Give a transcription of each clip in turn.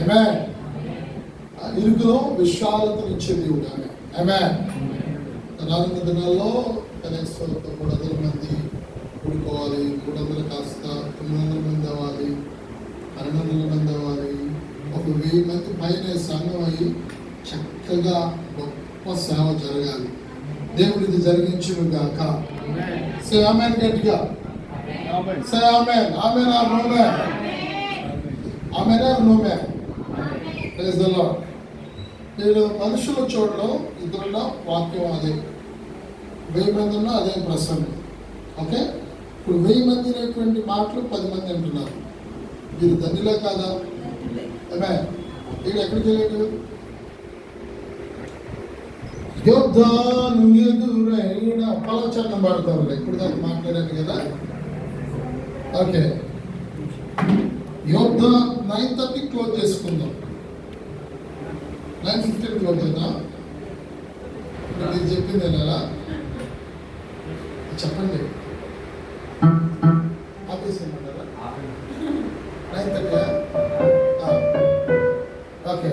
ఆమె ఇరుకులో విశాలతనిచ్చే దేవుడు ఆమె. ఆమె రానున్న దినాల్లో కనీసం ఒక మూడు వందల మంది కూడుకోవాలి మూడు వందల కాస్త తొమ్మిది వందల మంది అవ్వాలి పన్నెండు వందల మంది అవ్వాలి. ఒక వెయ్యి మంది పైన సంఘం అయ్యి చక్కగా గొప్ప సేవ జరగాలి. దేవుడు ఇది జరిగించును గాక. సే ఆమెన్ గట్టిగా. సే ఆమెన్ ఆమెన్ ఆమెన్ ఆర్ నో మ్యాన్ ప్రైజ్ ద లార్డ్ నేను మనుషుల చోట్ల ఇద్దరున్న వాక్యం అదే. వెయ్యి మంది ఉన్నా అదే ప్రసంగం. ఓకే? ఇప్పుడు వెయ్యి మంది అనేటువంటి మాటలు పది మంది అంటున్నారు. మీరు ధనిలో కాదా? అమే ఇక్కడ ఎక్కడికి వెళ్ళాడు యుద్ధాను ఎదురైన పలచరణం పాడతారు ఇప్పుడు దాకా మాట్లాడాను కదా? ఓకే. యుద్ధ నైన్ థర్టీ క్లోజ్ చేసుకుందాం. నైన్ ఫిఫ్టీన్ చేద్దాం నేను చెప్పింది ఎలా చెప్పండి. ఆపేసేయమంటారా నైన్ థర్టీ ఓకే.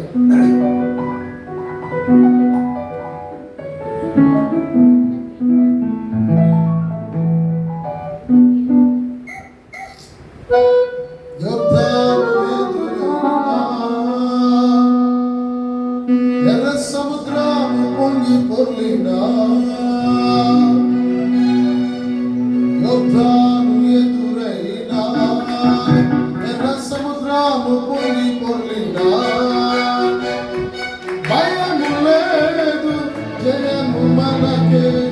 మనకే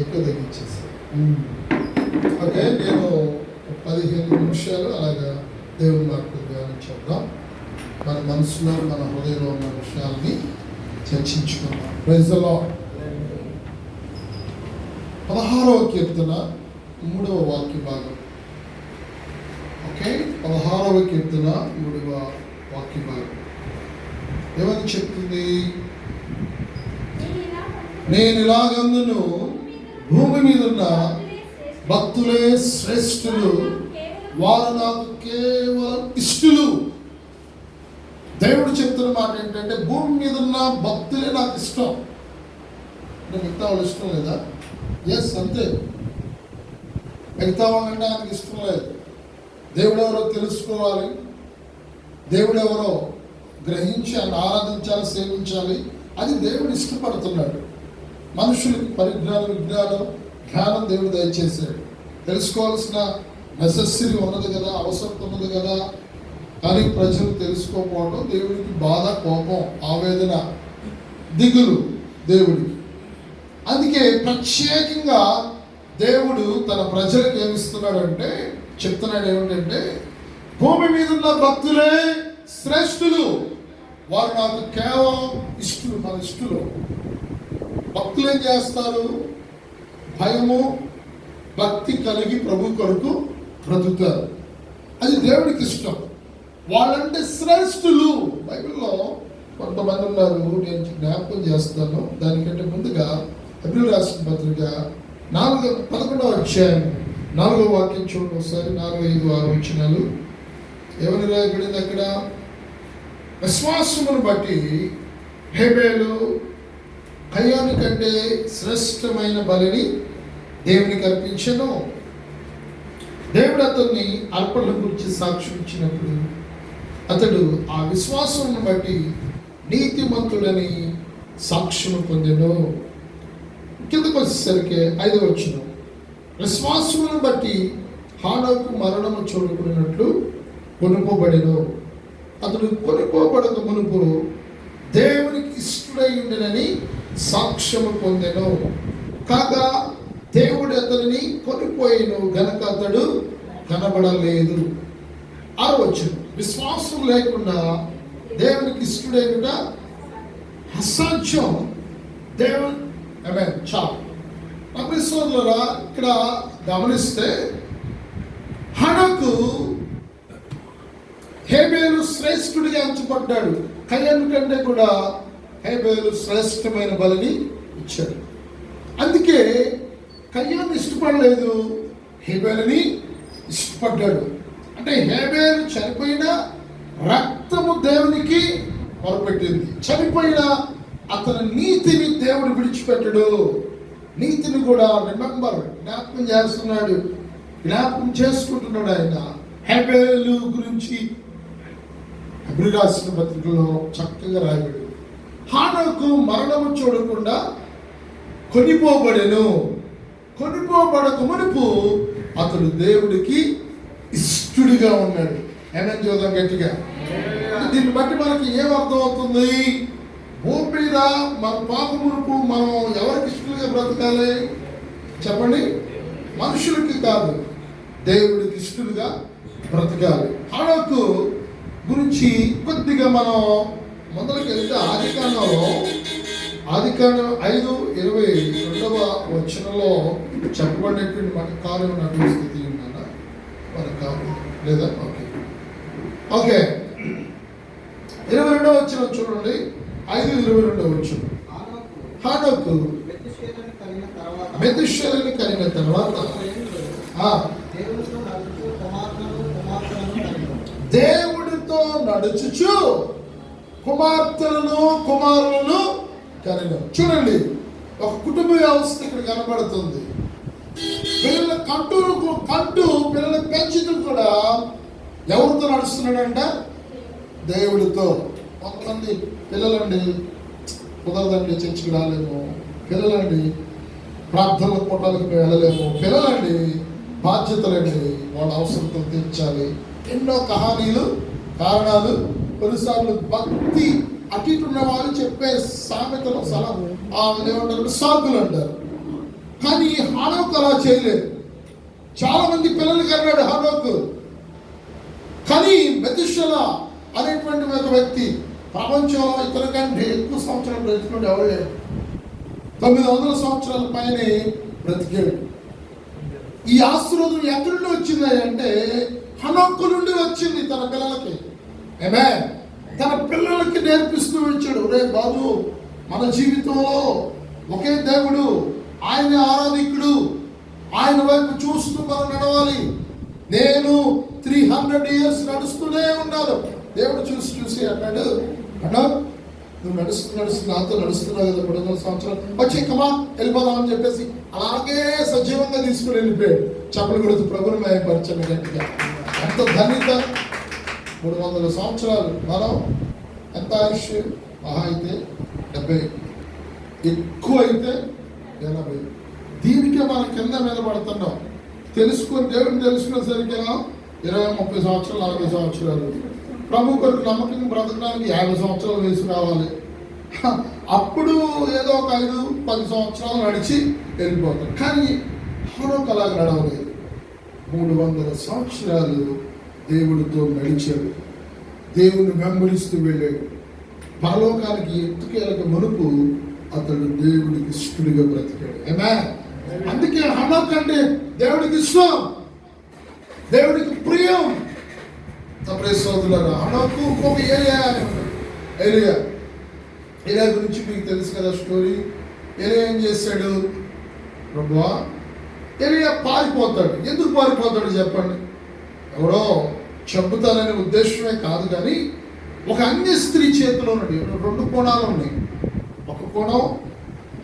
ఎక్కువ తగ్గించేసి ఓకే నేను పదిహేను నిమిషాలు అలాగా దేవుని మాటలు ధ్యానం చేద్దాం. మన మనసులో మన హృదయంలో ఉన్న విషయాల్ని చర్చించుకున్నాం ప్రజలో పదహారవ కీర్తన మూడవ వాక్య భాగం. ఓకే పదహారవ కీర్తన మూడవ వాక్య భాగం. ఏమని చెప్తుంది? నేను ఇలాగందును భూమి మీద ఉన్న భక్తులే శ్రేష్ఠులు. వారు నాకు కేవలం ఇష్టలు. దేవుడు చెప్తున్న మాట ఏంటంటే భూమి మీద ఉన్న భక్తులే నాకు ఇష్టం. అంటే మిగతా వాళ్ళు ఇష్టం లేదా? ఎస్ అంతే. మిగతా వాళ్ళంటే ఆయనకి ఇష్టం లేదు. దేవుడు ఎవరో తెలుసుకోవాలి. దేవుడు ఎవరో గ్రహించి ఆయన ఆరాధించాలి సేవించాలి. అది దేవుడు ఇష్టపడుతున్నాడు. మనుషులకి పరిజ్ఞానం విజ్ఞానం జ్ఞానం దేవుడు దయచేశాడు. తెలుసుకోవాల్సిన నెసెసరీ ఉన్నది కదా అవసరం ఉన్నది కదా. కానీ ప్రజలు తెలుసుకోకపోవడం దేవుడికి బాధ కోపం ఆవేదన దిగులు దేవుడికి. అందుకే ప్రత్యేకంగా దేవుడు తన ప్రజలకు ఏమిస్తున్నాడంటే చెప్తున్నాడు ఏమిటంటే భూమి మీద ఉన్న భక్తులే శ్రేష్ఠులు. వారు నాకు కేవలం ఇష్టలు మన ఇష్టలు. భక్తులు ఏం చేస్తారు? భయము భక్తి కలిగి ప్రభు కొరకు బ్రతుకుతారు. అది దేవుడికి ఇష్టం. వాళ్ళంటే శ్రేష్ఠులు. బైబిల్లో కొంతమంది ఉన్నారు నేను జ్ఞాపకం చేస్తాను. దానికంటే ముందుగా అభివృద్ధి రాసిన పత్రిక నాలుగో పదకొండవ అధ్యాయం. నాలుగో వాక్యం చూడండి ఒకసారి నాలుగు ఐదు ఆరు వచ్చినాలు ఎవరి రాయబడింది అక్కడ? విశ్వాసమును బట్టి హేబేలు కయ్యాని కంటే శ్రేష్టమైన బలిని దేవునికి అర్పించను. దేవుడు అతన్ని అర్పణ గురించి సాక్ష్యం ఇచ్చినప్పుడు అతడు ఆ విశ్వాసం బట్టి నీతిమంతుడని సాక్ష్యం పొందెను. కిందకు వచ్చేసరికి ఐదవ వచ్చిన విశ్వాసమును బట్టి హానోకు మరణము చూడకున్నట్లు కొనుకోబడెను. అతడు కొనుకోబడక మునుపు దేవునికి ఇష్టడై ఉండనని సాక్ష్యము పొందెను. కాగా దేవుడు అతనిని కొనిపోయిను గనక అతడు కనబడలేదు. ఆరవచ్చు విశ్వాసం లేకుండా దేవునికి ఇష్టడేమిట అసాధ్యం. దేవుని ఆమె చా అభిశ్వరులరా ఇక్కడ గమనిస్తే హణకు హేబేలు శ్రేష్ఠుడిగా ఎంచబడ్డాడు. కయ్యను కంటే కూడా హేబేలు శ్రేష్టమైన బలిని ఇచ్చాడు అందుకే కయ్యాన్ని ఇష్టపడలేదు. హేబేలుని ఇష్టపడ్డాడు. అంటే హేబేలు చనిపోయిన రక్తము దేవునికి మొరపెట్టింది. చనిపోయిన అతని నీతిని దేవుడు విడిచిపెట్టడు. నీతిని కూడా రిమెంబర్ జ్ఞాపకం చేస్తున్నాడు. జ్ఞాపకం చేసుకుంటున్నాడు ఆయన. హెబేలు గురించి అభిరాసిన పత్రికలో చక్కగా రాయబడి హానకు మరణము చూడకుండా కొనిపోబడెను. కొనిపోబడక మునుపు అతడు దేవుడికి ఇష్టడిగా ఉన్నాడు. ఏమని చూద్దాం గట్టిగా? దీన్ని బట్టి మనకి ఏం అర్థం అవుతుంది భూమి మీద మన పాప మునుపు మనం ఎవరికి ఇష్టలుగా బ్రతకాలి? చెప్పండి. మనుషులకి కాదు దేవుడికి ఇష్టలుగా బ్రతకాలి. హానకు గురించి కొద్దిగా మనం మొదలుకి వెళ్తే ఆదికాండంలో ఆదికాండం ఐదు ఇరవై రెండవ వచనంలో చెప్పబడినటువంటి మన కాలం ఉన్నటువంటి స్థితి ఉందా మన లేదా? ఓకే. ఓకే. ఇరవై రెండవ వచ్చిన చూడండి. ఐదు ఇరవై రెండవ వచ్చిన హానోకు. మెతుషేలను కలిగిన తర్వాత. దేవుడితో నడుచుచు. కుమార్తెలను కుమారులను కలిగిన. చూడండి ఒక కుటుంబ వ్యవస్థ ఇక్కడ కనబడుతుంది. పిల్లల కంటూరు కంటూ పిల్లల పెంచుతూ కూడా ఎవరితో నడుస్తున్నాడంట? దేవుడితో. కొంతమంది పిల్లలండి కుదరదండి చర్చికి రాలేము. పిల్లలండి ప్రార్థనల పూటలకు మేము వెళ్ళలేము. పిల్లలండి బాధ్యతలండి వాళ్ళ అవసరతలు తీర్చాలి. ఎన్నో కహానీలు కారణాలు కొన్నిసార్లు భక్తి అటు ఇటు ఉన్న వాళ్ళు చెప్పే సామెతలు సలహా ఆ ఏమంటారు? సాకులు అంటారు. కానీ హానోక్ అలా చేయలేదు. చాలా మంది పిల్లలు కన్నాడు హానోక్. కానీ మెతుషల అనేటువంటి ఒక వ్యక్తి ప్రపంచంలో ఇతర కంటే ఎక్కువ సంవత్సరాలు బ్రతికండి ఎవరు తొమ్మిది వందల సంవత్సరాల పైనే బ్రతికాడు. ఈ ఆశీర్వాదం ఎక్కడి నుండి వచ్చింది అంటే హనొక్కు నుండి వచ్చింది తన పిల్లలకి. ఏమే తన పిల్లలకి నేర్పిస్తూ ఉంచాడు రే బాబు మన జీవితంలో ఒకే దేవుడు. ఆయన ఆరాధికుడు. ఆయన వైపు చూస్తూ మనం నడవాలి. నేను త్రీ హండ్రెడ్ ఇయర్స్ నడుస్తూనే ఉన్నాను. దేవుడు చూసి చూసి అన్నాడు అన్నా నువ్వు నడుస్తూ నడుస్తూ నాతో నడుస్తున్నావు కదా మూడు వందల సంవత్సరాలు. వచ్చి కమా వెళ్ళిపోదాం అని చెప్పేసి అలాగే సజీవంగా తీసుకుని వెళ్ళిపోయాడు. చెప్పలు కొడుతూ ప్రభుని మయపరచండి గట్టిగా ఎంత ధన్యత మూడు వందల సంవత్సరాలు మనం ఎంత ఆయుష్ మహా అయితే డెబ్బై. ఎక్కువ అయితే ఎనభై. దీనికే మనం కింద మీద పడుతున్నాం. తెలుసుకొని దేవుడిని తెలుసుకునేసరికి ఇరవై ముప్పై సంవత్సరాలు నలభై సంవత్సరాలు. ప్రభు కొరకు నమ్మకం బ్రతకడానికి యాభై సంవత్సరాలు వేసి రావాలి అప్పుడు ఏదో ఒక ఐదు పది సంవత్సరాలు నడిచి వెళ్ళిపోతాం. కానీ హనోక్ అలాగ నడవలేదు. మూడు వందల సంవత్సరాలు దేవుడితో నడిచాడు. దేవుని వెంబడిస్తూ వెళ్ళాడు. పరలోకానికి ఎత్తుకేలకు మనుపు అతడు దేవుడికి ఇష్టడిగా బ్రతికాడు. ఏమే అందుకే హనోక్ అంటే దేవుడికి ఇష్టం. దేవుడికి ప్రియం. తప్పే సోదరులారా హనోకు ఇంకొక ఏరియా. ఏరియా ఏరియా గురించి మీకు తెలుసు కదా స్టోరీ. ఏరియా ఏం చేశాడు? ప్రభువా ఏరియా పారిపోతాడు. ఎందుకు పారిపోతాడు చెప్పండి. ఎవరో చెబుతారనే ఉద్దేశమే కాదు కానీ ఒక అన్య స్త్రీ చేతిలో ఉన్నాడు రెండు కోణాలు ఉన్నాయి. ఒక కోణం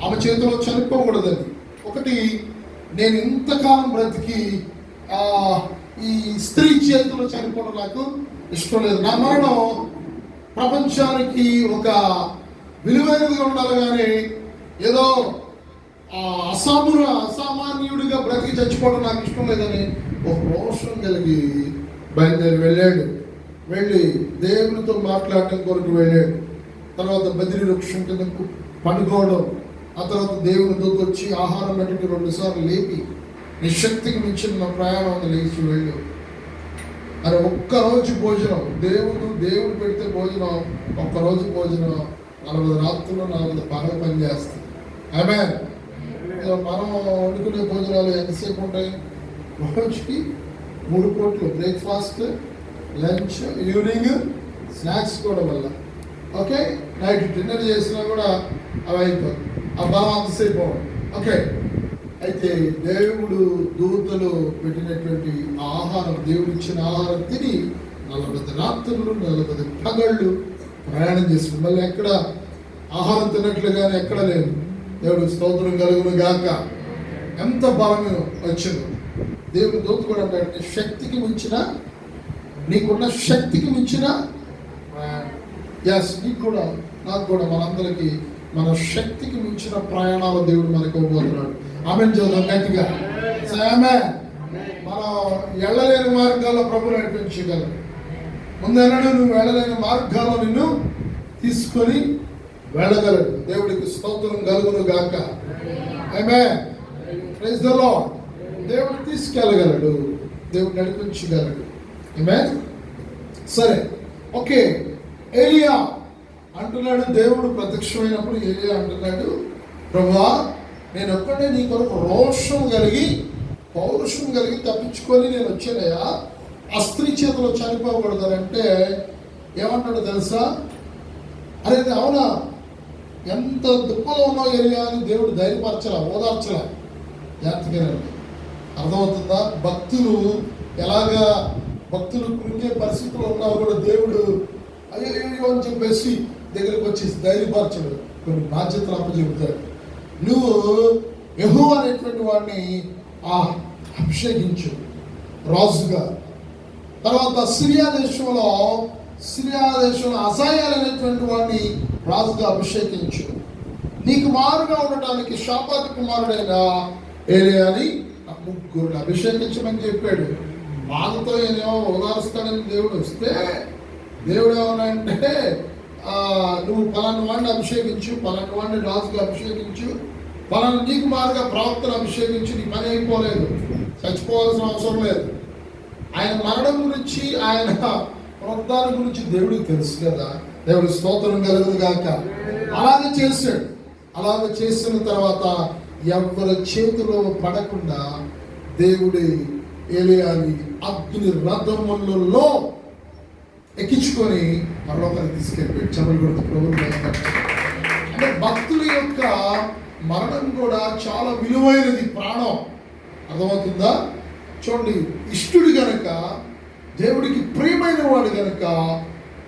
ఆమె చేతిలో చనిపోకూడదని. ఒకటి నేను ఇంతకాలం బ్రతికి ఈ స్త్రీ చేతిలో చనిపోవడం నాకు ఇష్టం లేదు. నా మరణం ప్రపంచానికి ఒక విలువైనదిగా ఉండాలి కానీ ఏదో అసాము అసాముర అసామాన్యుడిగా బ్రతికి చచ్చిపోవడం నాకు ఇష్టం లేదని ఒక రోషం కలిగి బయలుదేరి వెళ్ళాడు. వెళ్ళి దేవునితో మాట్లాడటం కొరకు వెళ్ళాడు. తర్వాత బదిరి వృక్షం కింద పండుకోవడం. ఆ తర్వాత దేవుని దూత వచ్చి ఆహారం పెట్టి రెండు సార్లు లేపి నిశక్తికి మించిన ప్రయాణం లేచి వెళ్ళు అని ఒక్కరోజు భోజనం దేవుడు దేవుడు పెడితే భోజనం ఒక్కరోజు భోజనం నలభై రాత్రులు నలభై పగలు పనిచేస్తుంది ఆమె మనం వండుకునే భోజనాలు ఎంతసేపు ఉంటాయి? రోజుకి మూడు పూట్లు బ్రేక్ఫాస్ట్ లంచ్ ఈవినింగ్ స్నాక్స్ కూడా వల్ల ఓకే నైట్ డిన్నర్ చేసినా కూడా అవి అయిపోతుంది ఆ బలం అంతసేపు ఓకే అయితే దేవుడు దూతలు పెట్టినటువంటి ఆహారం దేవుడు ఇచ్చిన ఆహారం తిని నలభై రాత్రులు నలభై పగళ్ళు ప్రయాణం చేసి మళ్ళీ ఎక్కడ ఆహారం తిన్నట్లుగానే ఎక్కడ లేదు. దేవుడు స్తోత్రం కలుగును గాక. ఎంత బలమే వచ్చింది. దేవుడు దూత కూడా అంటాడు శక్తికి మించిన నీకున్న శక్తికి మించిన ఎస్ నీకు కూడా నాకు కూడా మనందరికీ మన శక్తికి మించిన ప్రయాణాలు దేవుడు మనకు ఇవ్వబోతున్నాడు. ఆమె చూద్దాం గట్టిగా. ఆమె మనం వెళ్ళలేని మార్గాల్లో ప్రభు నడిపించగలరు ముందెన్నడూ నువ్వు వెళ్ళలేని మార్గాల్లో నిన్ను తీసుకొని వెళ్ళగలడు దేవుడికి స్తోత్రం కలుగును గాక. ఆమె ప్రైజ్ ద లాడ్ దేవుడు తీసుకెళ్ళగలడు. దేవుడు నడిపించగలడు. ఆమె సరే. ఓకే. ఏలియా అంటున్నాడు దేవుడు ప్రత్యక్షమైనప్పుడు ఏలియా అంటున్నాడు ప్రభా నేను ఒక్కడే నీ కొరకు రోషం కలిగి పౌరుషం కలిగి తప్పించుకొని నేను వచ్చానయ్యా. ఆ స్త్రీ చేతిలో చనిపోకూడదనంటే ఏమంటాడు తెలుసా? అరే అవునా? ఎంత దుఃఖంలో ఉన్నావు ఏలియా అని దేవుడు ధైర్యపరచలా ఓదార్చలా. జాగ్రత్తగానండి అర్థమవుతుందా? భక్తులు ఎలాగా భక్తులు కృంగే పరిస్థితుల్లో ఉన్నా కూడా దేవుడు అయ్యో అయ్యో అని చెప్పేసి దగ్గరికి వచ్చి ధైర్యపరచడు. కొన్ని బాధ్యతలు అప్పచెబుతాడు నువ్వు యహో అనేటువంటి వాడిని ఆ అభిషేకించు. రాజుగా. తర్వాత సిరియా దేశంలో సిరియా దేశంలో అసహాయాలు అనేటువంటి వాడిని రాజుగా అభిషేకించు. నీకు మారుగా ఉండటానికి శాపాతి కుమారుడైన ఏరియాని ఆ అభిషేకించమని చెప్పాడు. బాధతో ఏమో ఓదారుస్తాడని దేవుడు వస్తే దేవుడు ఏమనంటే నువ్వు పలానా వాడిని అభిషేకించు పలానా వాడిని రాజుగా అభిషేకించు పలానా నీకు మారుగా ప్రవక్తను అభిషేకించు నీ పని అయిపోలేదు చచ్చిపోవాల్సిన అవసరం లేదు. ఆయన మరణం గురించి ఆయన క్రొత్తాల గురించి దేవుడికి తెలుసు కదా. దేవుడి స్తోత్రం కలగదు కాక అలాగే చేశాడు. అలాగే చేసిన తర్వాత ఎవరి చేతిలో పడకుండా దేవుడి ఏలియాని అగ్ని రథములలో ఎక్కించుకొని మరొకరికి తీసుకెళ్ళిపోయాడు. చెమలు కొడుతూ ప్రభువు అంటే భక్తుల యొక్క మరణం కూడా చాలా విలువైనది ప్రాణం. అర్థమవుతుందా? చూడండి ఇష్టుడు గనక దేవుడికి ప్రియమైన వాడు గనక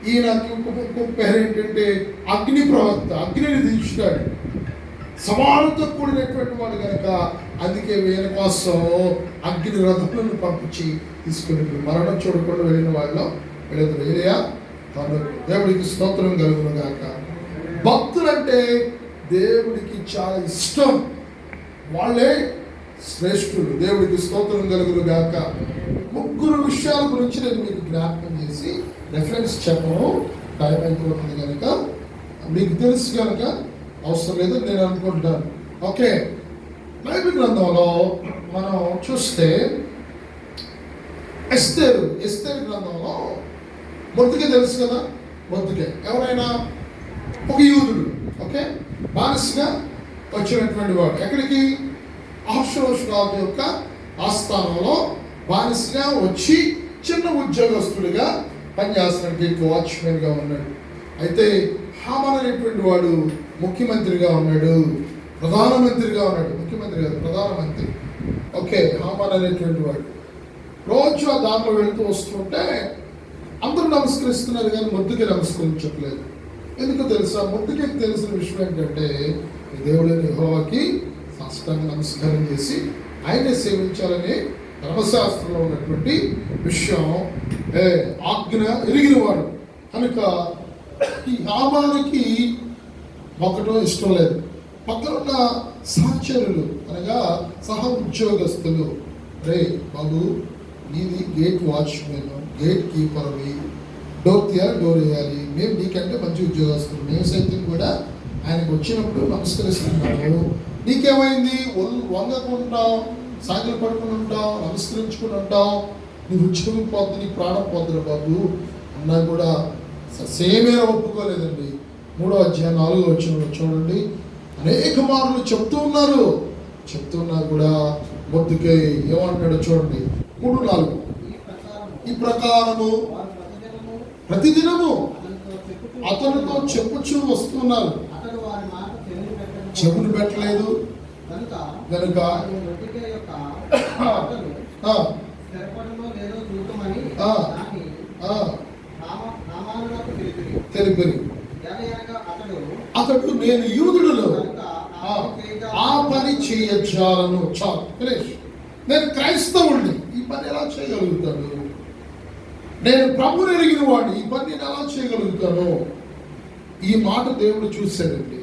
ఈయనకి ఇంకొక పేరు ఏంటంటే అగ్ని ప్రవక్త అగ్నిని దించుతాడు సమానంతో కూడినటువంటి వాడు కనుక అందుకే వీళ్ళ కోసం అగ్ని రథములను పంపించి తీసుకుని మరణం చూడకుండా వెళ్ళిన వాళ్ళు వీళ్ళిద్దరు ఏరియా తను దేవుడికి స్తోత్రం కలుగును గాక. భక్తులంటే దేవుడికి చాలా ఇష్టం. వాళ్ళే శ్రేష్ఠులు. దేవుడికి స్తోత్రం కలుగును గాక. ముగ్గురు విషయాల గురించి నేను మీకు జ్ఞాపకం చేసి రెఫరెన్స్ చెప్పను. టైం అయిపోతుంది కనుక మీకు తెలుసు కనుక అవసరం లేదని నేను అనుకుంటాను. ఓకే. బైబిల్ గ్రంథంలో మనం చూస్తే ఎస్తేరు ఎస్తేరు గ్రంథంలో మొద్దుకే తెలుసు కదా? మొద్దుకే ఎవరైనా? ఒక యూదుడు. ఓకే? బానిసగా వచ్చినటువంటి వాడు. ఎక్కడికి? ఆశ్రోష్ రాజు యొక్క ఆస్థానంలో బానిసగా వచ్చి చిన్న ఉద్యోగస్తుడిగా పనిచేస్తున్నటువంటి వాచ్మెన్గా ఉన్నాడు. అయితే హామన్ అనేటువంటి వాడు ముఖ్యమంత్రిగా ఉన్నాడు ప్రధానమంత్రిగా ఉన్నాడు. ముఖ్యమంత్రి కాదు ప్రధానమంత్రి. ఓకే హామన్ అనేటువంటి వాడు. రోజు ఆ దారిలో వెళుతూ వస్తుంటే అందరూ నమస్కరిస్తున్నారు కానీ ముద్దుకి నమస్కరించట్లేదు ఎందుకు తెలుసా? ముద్దుకి తెలిసిన విషయం ఏంటంటే ఈ దేవుడైన యెహోవాకి సాష్టాంగ నమస్కారం చేసి ఆయనే సేవించాలని ధర్మశాస్త్రంలో ఉన్నటువంటి విషయం ఏ ఆజ్ఞ ఎరిగిన వాడు కనుక ఈ హామానికి మొక్కటం ఇష్టం లేదు. పక్కన ఉన్న సహచరులు అనగా సహ ఉద్యోగస్తులు రే బాబు నీది గేట్ వాచ్మెన్ గేట్ కీపర్వి డోర్ తీయాలి డోర్ వేయాలి. మేము నీకంటే మంచి ఉద్యోగస్తులు. మేము సైతం కూడా ఆయనకు వచ్చినప్పుడు నమస్కరిస్తున్నాము. నీకేమైంది? ఒళ్ళు వంగకుండా సాగిలు పడుకుని ఉంటావు నమస్కరించుకుని ఉంటావు నీ ఉద్యోగం పోద్దు నీ ప్రాణం పోద్దురా బాబు. అన్నా కూడా సేమేర ఒప్పుకోలేదండి. మూడో అధ్యాయం నాలుగో వచ్చిన చూడండి. అనేక మార్లు చెప్తూ ఉన్నారు. చెప్తున్నా కూడా మొద్దుకే ఏమంటాడో చూడండి. మూడు నాలుగు. ఈ ప్రకారము ప్రతిదినము అతనితో చెప్పుచూ అతనితో చెప్పుచూ వస్తున్నారు చెవులు పెట్టలేదు కనుక గనుక అతడు నేను యూదుడులో ఆ, ఆ పని చేయజాలను చాలు ఫినిష్. నేను క్రైస్తవుడిని ఈ పని ఎలా చేయగలుగుతాను? నేను ప్రభుని ఎరిగిన వాడిని. ఈ పని నేను ఎలా చేయగలుగుతాను? ఈ మాట దేవుడు చూశాడండి.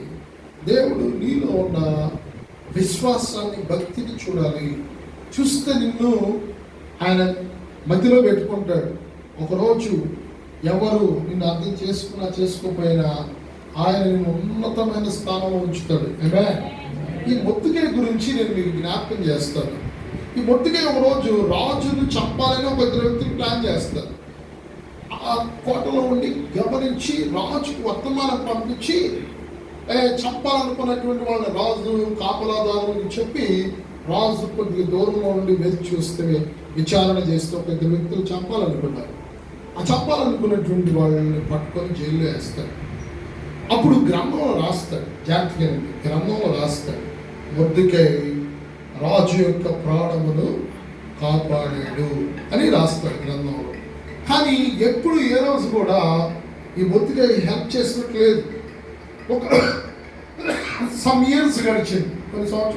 దేవుడు నీలో ఉన్న విశ్వాసాన్ని భక్తిని చూడాలి. చూస్తే నిన్ను ఆయన మధ్యలో పెట్టుకుంటాడు. ఒకరోజు ఎవరు నిన్ను అర్థం చేసుకున్నా చేసుకోకపోయినా ఆయన ఉన్నతమైన స్థానంలో ఉంచుతాడు. ఏమే ఈ మొత్తుకాయ గురించి నేను మీకు జ్ఞాపకం చేస్తాను. ఈ మొత్తుకాయ ఒక రోజు రాజును చంపాలని ఒక ఇద్దరు వ్యక్తులు ప్లాన్ చేస్తారు. ఆ కోటలో ఉండి గమనించి రాజుకు వర్తమానం పంపించి ఏ, చంపాలనుకున్నటువంటి వాళ్ళని రాజు కాపలాదారులకు చెప్పి రాజు కొద్దిగా దూరంలో ఉండి వెతి చూస్తే విచారణ చేస్తే ఒక ఇద్దరు వ్యక్తులు చంపాలనుకున్నారు. ఆ చంపాలనుకున్నటువంటి వాళ్ళని పట్టుకొని జైల్లో వేస్తారు. అప్పుడు గ్రంథంలో రాస్తాడు జాగ్రత్తగా గ్రంథంలో రాస్తాడు మొద్దుకై రాజు యొక్క ప్రాణమును కాపాడాడు అని రాస్తాడు గ్రంథంలో. కానీ ఎప్పుడు ఏ రోజు కూడా ఈ మొద్దుకై హెల్ప్ చేసినట్లేదు ఒక సమ్ ఇయర్స్ గడిచింది కొన్ని సంవత్సరాలు